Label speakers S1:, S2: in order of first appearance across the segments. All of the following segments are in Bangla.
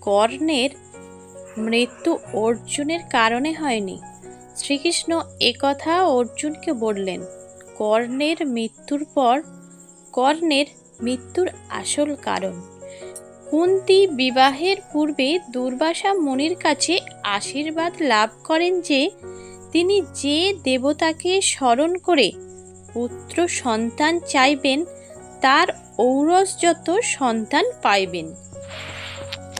S1: কর্ণের মৃত্যু অর্জুনের কারণে হয়নি। শ্রীকৃষ্ণ একথা অর্জুনকে বললেন, কর্ণের মৃত্যুর পর, কর্ণের মৃত্যুর আসল কারণ। কুন্তি বিবাহের পূর্বে দুর্বাসা মুনির কাছে আশীর্বাদ লাভ করেন যে, তিনি যে দেবতাকে স্মরণ করে পুত্র সন্তান চাইবেন, তার ঔরসযত সন্তান পাইবেন।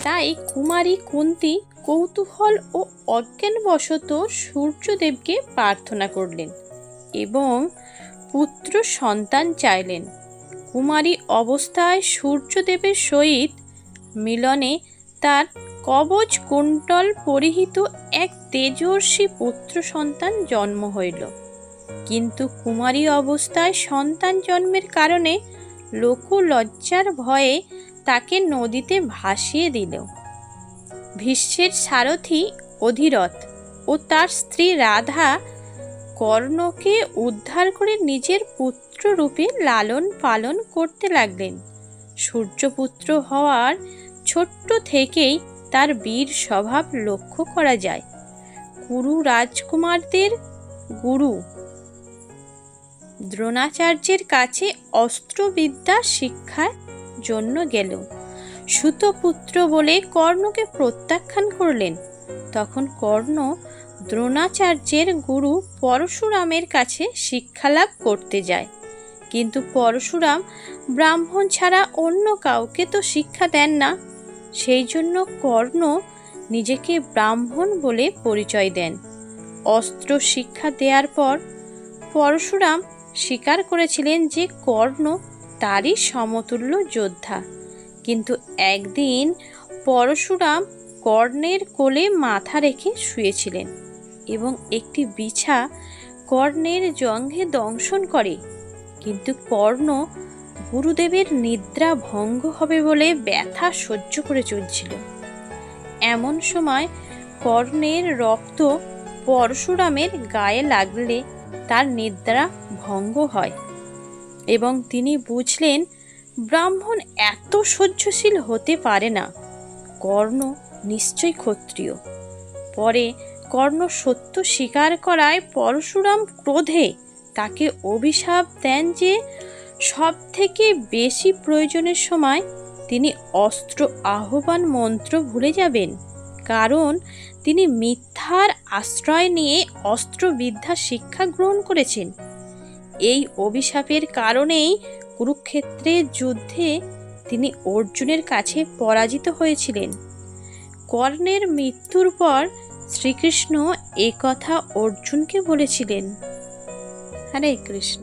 S1: তাই কুমারী, কুন্তি, কৌতূহল ও অজ্ঞানবশত সূর্যদেবকে প্রার্থনা করলেন এবং পুত্র সন্তান চাইলেন। কুমারী অবস্থায় সূর্যদেবের সহিত মিলনে তার কবচ কুণ্ডল পরিহিত এক তেজস্বী পুত্র সন্তান জন্ম হইল। কিন্তু কুমারী অবস্থায় সন্তান জন্মের কারণে লোক লজ্জার ভয়ে তাকে নদীতে ভাসিয়ে দিল। ভীষ্মের সারথি অধিরথ ও তার স্ত্রী রাধা কর্ণকে উদ্ধার করে নিজের পুত্র রূপে লালন পালন করতে লাগলেন। সূর্যপুত্র হওয়ার ছোট্ট থেকেই তার বীর স্বভাব লক্ষ্য করা যায়। কুরু রাজকুমারদের গুরু। দ্রোণাচার্যের কাছে অস্ত্রবিদ্যা শিক্ষার জন্য গেল। সুতপুত্র বলে কর্ণকে প্রত্যাখ্যান করলেন। তখন কর্ণ দ্রোণাচার্যের গুরু পরশুরামের কাছে শিক্ষালাভ করতে যায়। কিন্তু পরশুরাম ব্রাহ্মণ ছাড়া অন্য কাউকে তো শিক্ষা দেন না। সেই জন্য কর্ণ নিজেকে ব্রাহ্মণ বলে পরিচয় দেন। অস্ত্র শিক্ষা দেওয়ার পর পরশুরাম স্বীকার করেছিলেন যে কর্ণ তারই সমতুল্য যোদ্ধা। কিন্তু একদিন পরশুরাম কর্ণের কোলে মাথা রেখে শুয়েছিলেন এবং একটি বিছা কর্ণের জঙ্ঘে দংশন করে। কিন্তু কর্ণ গুরুদেবের নিদ্রা ভঙ্গ হবে বলে ব্যথা সহ্য করে চলছিল। এমন সময় কর্ণের রক্ত পরশুরামের গায়ে লাগলে তার নিদ্রা ভঙ্গ হয়। এবং তিনি বুঝলেন, ব্রাহ্মণ এত সহ্যশীল হতে পারে না। কর্ণ নিশ্চয় ক্ষত্রিয়। পরে কর্ণ সত্য স্বীকার করায় পরশুরাম ক্রোধে তাকে অভিশাপ দেন যে সব থেকে বেশি প্রয়োজনের সময় তিনি অস্ত্র আহ্বান মন্ত্র ভুলে যাবেন। কারণ তিনি মিথ্যার আশ্রয় নিয়ে অস্ত্রবিদ্যা শিক্ষা গ্রহণ করেছেন। এই অভিশাপের কারণেই কুরুক্ষেত্রের যুদ্ধে তিনি অর্জুনের কাছে পরাজিত হয়েছিলেন। কর্ণের মৃত্যুর পর শ্রীকৃষ্ণ কথা অর্জুনকে বলেছিলেন, হরে কৃষ্ণ।